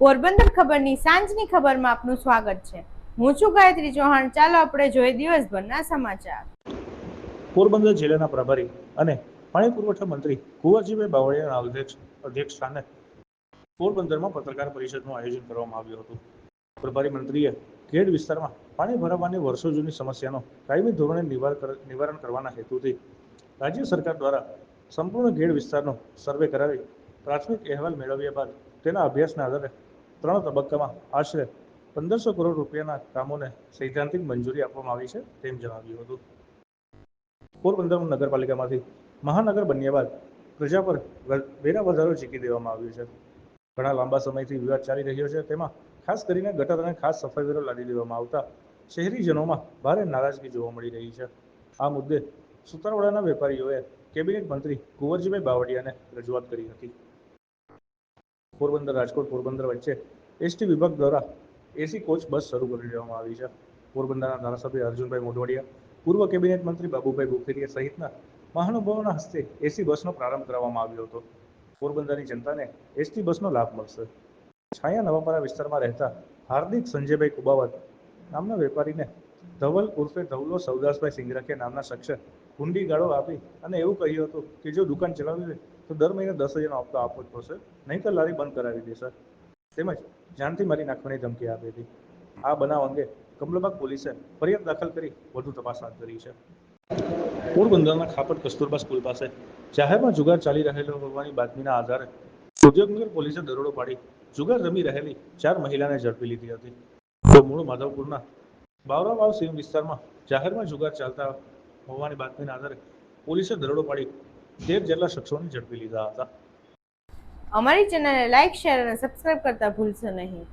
પોરબંદર ખબરની સાંજની ખબરમાં આપનું સ્વાગત છે. હું છું ગાયત્રી ચૌહાણ. ચાલો આપણે જોઈએ દિવસભરના સમાચાર. પોરબંદર જિલ્લાના પ્રભારી અને પાણી પુરવઠા મંત્રી કુંવરજીભાઈ બાવળિયાના અધ્યક્ષ અધ્યક્ષ સ્થાને પોરબંદરમાં પત્રકાર પરિષદનું આયોજન કરવામાં આવ્યું હતું. પ્રભારી મંત્રીએ ખેડ વિસ્તારમાં પાણી ભરાવાની વર્ષો જૂની સમસ્યાનો કાયમી ધોરણે નિવાર નિવારણ કરવાના હેતુથી રાજ્ય સરકાર દ્વારા સંપૂર્ણ ઘેડ વિસ્તારનો સર્વે કરાવી પ્રાથમિક અહેવાલ મેળવ્યા બાદ તેના અભ્યાસના આધારે ત્રણ તબક્કામાં આશરે પંદરસો કરોડ રૂપિયાના કામોને સૈદ્ધાંતિક મંજૂરી આપવામાં આવી છે તેમ જણાવ્યું હતું. પોરબંદર નગરપાલિકામાંથી મહાનગર બન્યા બાદ પ્રજા પર વેરા વધારો ચીકી દેવામાં આવ્યો છે. ઘણા લાંબા સમયથી વિવાદ ચાલી રહ્યો છે. તેમાં ખાસ કરીને ગટર અને ખાસ સફાઈ વેરો લાદી દેવામાં આવતા શહેરીજનોમાં ભારે નારાજગી જોવા મળી રહી છે. આ મુદ્દે સુતારવાડાના વેપારીઓએ કેબિનેટ મંત્રી કુંવરજીભાઈ બાવળિયાને રજૂઆત કરી હતી. પોરબંદર, રાજકોટ, પોરબંદર વચ્ચે એસટી વિભાગ દ્વારા એસી કોચ બસ શરૂ કરી દેવામાં આવી છે. પોરબંદરના ધારાસભ્ય અર્જુનભાઈ મોઢવાડિયા, પૂર્વ કેબિનેટ મંત્રી બાબુભાઈ બુખેરિયા સહિતના મહાનુભાવોના હસ્તે એસી બસનો પ્રારંભ કરવામાં આવ્યો હતો. પોરબંદરની જનતાને એસટી બસનો લાભ મળશે. છાયા નવાપરા વિસ્તારમાં રહેતા હાર્દિક સંજયભાઈ કુબાવત નામના વેપારીને ધવલ ઉર્ફે ધવલો સૌદાસભાઈ સિંગરખિયા નામના શખ્સે હુંડી ગાળો આપી અને એવું કહ્યું હતું કે જો દુકાન ચલાવવી હોય તો દર મહિને દસ હજારનો હપ્તો આપવો જ પડશે. નહીંતર લારી બંધ કરાવી દેશે તેમજ જાનથી મારી નાખવાની ધમકી આપી હતી. આ બનાવ અંગે કમલબાગ પોલીસે ફરિયાદ દાખલ કરી વધુ તપાસ હાથ ધરી છે. પોરબંદરના ખાપટ કસ્તુરબા સ્કૂલ પાસે જાહેરમાં જુગાર ચાલી રહેલો હોવાની બાતમીના આધારે ઉદ્યોગનગર પોલીસે દરોડો પાડી જુગાર રમી રહેલી ચાર મહિલાને ઝડપી લીધી હતી. તો મૂળ માધવપુરના બાવરાવાવ સીમ વિસ્તારમાં જાહેરમાં જુગાર ચાલતા હોવાની બાતમીના આધારે પોલીસે દરોડો પાડી તેર જેટલા શખ્સોને ઝડપી લીધા હતા. અમારી ચેનલને લાઇક શેર અને સબસ્ક્રાઇબ કરતા ભૂલશો નહીં.